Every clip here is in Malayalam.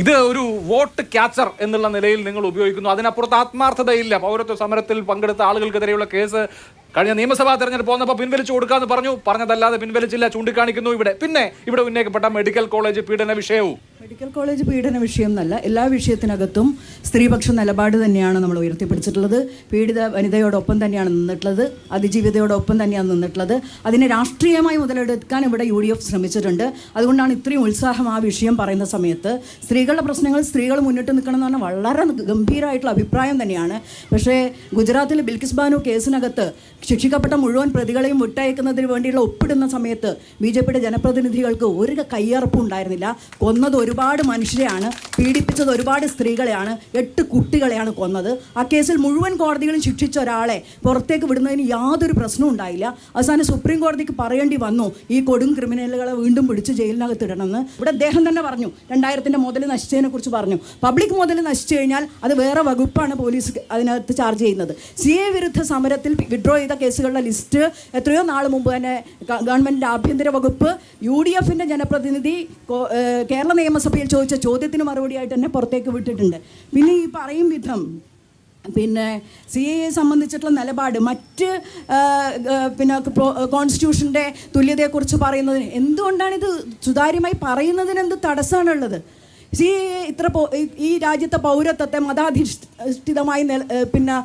ഇത് ഒരു വോട്ട് ക്യാച്ചർ എന്നുള്ള നിലയിൽ നിങ്ങൾ ഉപയോഗിക്കുന്നു. അതിനപ്പുറത്ത് ആത്മാർത്ഥതയില്ല. പൗരത്വ സമരത്തിൽ പങ്കെടുത്ത ആളുകൾക്കെതിരെയുള്ള കേസ് കഴിഞ്ഞ നിയമസഭാ തെരഞ്ഞെടുപ്പ് വന്നപ്പോൾ പിൻവലിച്ചു കൊടുക്കാന്ന് പറഞ്ഞു. പറഞ്ഞതല്ലാതെ പിൻവലിച്ചില്ല ചൂണ്ടിക്കാണിക്കുന്നു ഇവിടെ. പിന്നെ ഇവിടെ ഉന്നയിക്കപ്പെട്ട മെഡിക്കൽ കോളേജ് പീഡന വിഷയവും. മെഡിക്കൽ കോളേജ് പീഡന വിഷയം എന്നല്ല എല്ലാ വിഷയത്തിനകത്തും സ്ത്രീപക്ഷ നിലപാട് തന്നെയാണ് നമ്മൾ ഉയർത്തിപ്പിടിച്ചിട്ടുള്ളത്. പീഡിത വനിതയോടൊപ്പം തന്നെയാണ് നിന്നിട്ടുള്ളത്. അതിജീവിതയോടൊപ്പം തന്നെയാണ് നിന്നിട്ടുള്ളത്. അതിനെ രാഷ്ട്രീയമായി മുതലെടുക്കാൻ ഇവിടെ യു ഡി എഫ് ശ്രമിച്ചിട്ടുണ്ട്. അതുകൊണ്ടാണ് ഇത്രയും ഉത്സാഹം ആ വിഷയം പറയുന്ന സമയത്ത്. സ്ത്രീകളുടെ പ്രശ്നങ്ങൾ സ്ത്രീകൾ മുന്നിട്ട് നിൽക്കണം എന്ന് പറഞ്ഞാൽ വളരെ ഗംഭീരമായിട്ടുള്ള അഭിപ്രായം തന്നെയാണ്. പക്ഷേ ഗുജറാത്തിലെ ബിൽക്കിസ് ബാനു കേസിനകത്ത് ശിക്ഷിക്കപ്പെട്ട മുഴുവൻ പ്രതികളെയും വിട്ടയക്കുന്നതിന് വേണ്ടിയുള്ള ഒപ്പിടുന്ന സമയത്ത് ബി ജനപ്രതിനിധികൾക്ക് ഒരു കയ്യറപ്പും ഉണ്ടായിരുന്നില്ല. കൊന്നത് ഒരുപാട് മനുഷ്യരെയാണ് പീഡിപ്പിച്ചത് ഒരുപാട് സ്ത്രീകളെയാണ് എട്ട് കുട്ടികളെയാണ് കൊന്നത്. ആ കേസിൽ മുഴുവൻ കോടതികളും ശിക്ഷിച്ച ഒരാളെ പുറത്തേക്ക് വിടുന്നതിന് യാതൊരു പ്രശ്നവും ഉണ്ടായില്ല. അവസാനം സുപ്രീം കോടതിക്ക് പറയേണ്ടി വന്നു ഈ കൊടും ക്രിമിനലുകളെ വീണ്ടും പിടിച്ച് ജയിലിനകത്ത് ഇടണമെന്ന്. ഇവിടെ അദ്ദേഹം തന്നെ പറഞ്ഞു രണ്ടായിരത്തിന്റെ മുതൽ നശിച്ചതിനെ കുറിച്ച് പറഞ്ഞു. പബ്ലിക് മുതൽ നശിച്ചു കഴിഞ്ഞാൽ അത് വേറെ വകുപ്പാണ് പോലീസ് അതിനകത്ത് ചാർജ് ചെയ്യുന്നത്. സി എ വിരുദ്ധ സമരത്തിൽ വിഡ്രോ ചെയ്ത കേസുകളുടെ ലിസ്റ്റ് എത്രയോ നാൾ മുമ്പ് തന്നെ ഗവൺമെന്റ് ആഭ്യന്തര വകുപ്പ് യു ഡി എഫിന്റെ ജനപ്രതിനിധി കേരള കേരള നിയമസഭയിൽ ചോദിച്ച ചോദ്യത്തിന് മറുപടിയായിട്ട് തന്നെ പുറത്തേക്ക് വിട്ടിട്ടുണ്ട്. പിന്നെ ഈ പറയും വിധം പിന്നെ സി എ സംബന്ധിച്ചിട്ടുള്ള നിലപാട് മറ്റ് പിന്നെ കോൺസ്റ്റിറ്റ്യൂഷന്റെ തുല്യതയെക്കുറിച്ച് പറയുന്നതിന് എന്തുകൊണ്ടാണ് ഇത് സുതാര്യമായി പറയുന്നതിന് എന്ത് തടസ്സമാണുള്ളത്? എ ഇത്ര ഈ- ഈ രാജ്യത്തെ പൗരത്വത്തെ മതാധിഷ്ഠിതമായി പിന്നെ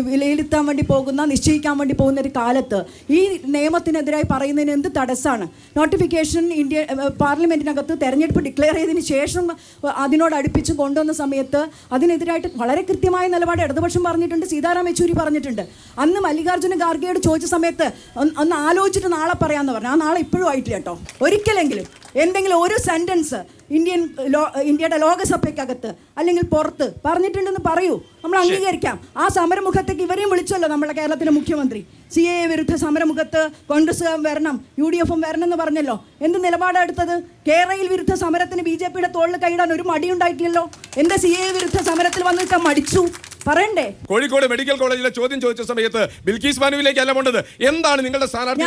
വിലയിരുത്താൻ വേണ്ടി പോകുന്ന നിശ്ചയിക്കാൻ വേണ്ടി പോകുന്ന ഒരു കാലത്ത് ഈ നിയമത്തിനെതിരായി പറയുന്നതിന് എന്ത് തടസ്സമാണ് നോട്ടിഫിക്കേഷൻ ഇന്ത്യ പാർലമെന്റിനകത്ത് തെരഞ്ഞെടുപ്പ് ഡിക്ലെയർ ചെയ്തതിന് ശേഷം അതിനോട് അടുപ്പിച്ച് കൊണ്ടുവന്ന സമയത്ത് അതിനെതിരായിട്ട് വളരെ കൃത്യമായ നിലപാട് ഇടതുപക്ഷം പറഞ്ഞിട്ടുണ്ട് സീതാറാം യെച്ചൂരി പറഞ്ഞിട്ടുണ്ട്. അന്ന് മല്ലികാർജുന ഖാർഗെയോട് ചോദിച്ച സമയത്ത് ഒന്ന് ആലോചിച്ചിട്ട് നാളെ പറയാമെന്ന് പറഞ്ഞു. ആ നാളെ ഇപ്പോഴും ആയിട്ടില്ല കേട്ടോ. ഒരിക്കലെങ്കിലും. എന്തെങ്കിലും ഒരു സെന്റൻസ് ഇന്ത്യൻ ലോ ഇന്ത്യയുടെ ലോകസഭയ്ക്കകത്ത് അല്ലെങ്കിൽ പുറത്ത് പറഞ്ഞിട്ടുണ്ടെന്ന് പറയൂ. നമ്മൾ അംഗീകരിക്കാം. ആ സമരമുഖത്തേക്ക് ഇവരെയും വിളിച്ചല്ലോ നമ്മുടെ കേരളത്തിലെ മുഖ്യമന്ത്രി. സി എ വിരുദ്ധ സമരമുഖത്ത് കോൺഗ്രസ് വരണം യു ഡി എഫും വരണം എന്ന് പറഞ്ഞല്ലോ. എന്ത് നിലപാടാണ് എടുത്തത്? കേരളയിൽ വിരുദ്ധ സമരത്തിന് ബി ജെ പിയുടെ തോളിൽ കൈയിടാൻ ഒരു മടിയുണ്ടായിട്ടില്ലല്ലോ? എന്താ സി എ വിരുദ്ധ സമരത്തിൽ വന്നിട്ട് മടിച്ചു? പറയണ്ടേ? കോഴിക്കോട് മെഡിക്കൽ കോളേജിലെ ചോദ്യം ചോദിച്ച സമയത്ത് ബിൽക്കീസ് ബാനുവിലേക്ക് അല്ല പോണ്ടത് എന്താണ് നിങ്ങളുടെ സ്ഥാനാർത്ഥി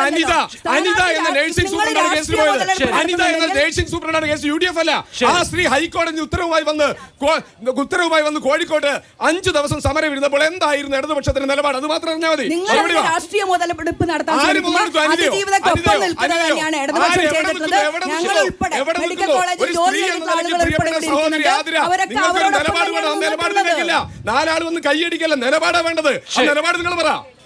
അനിത. അനിത എന്ന സ്ഥാനാർത്ഥി നഴ്സിംഗ് സൂപ്രണ്ടാണ് കേസിൽ പോയത്. അനിത എന്ന നടത്തുന്നില്ലെങ്കിൽ- നഴ്സിംഗ് സൂപ്രണ്ടാണ് കേസ്. യു ഡി എഫ് അല്ല. ആ സ്ത്രീ ഹൈക്കോടതി ഉത്തരവുമായി വന്ന് ഉത്തരവുമായി വന്ന് കോഴിക്കോട്ട് അഞ്ചു ദിവസം സമരം ഇരുന്നപ്പോൾ എന്തായിരുന്നു ഇടതുപക്ഷത്തിന്റെ നിലപാട്? അത് മാത്രം അറിഞ്ഞാൽ മതി. രാഷ്ട്രീയ മുതലെടുപ്പ് നടത്താൻ ഞങ്ങൾ ഉൾപ്പെടെ മെഡിക്കൽ കോളേജിൽ ഒരു ജോലി സ്ത്രീ ചെയ്തിട്ടുള്ള എന്ന ആളുകൾ ഉൾപ്പെടെ അവരൊക്കെ അവരോടൊപ്പം നിലപാട് വന്ന് കൈയടിക്കല്ല. നിലപാടാ വേണ്ടത്. നിലപാട് നിങ്ങൾ പറ.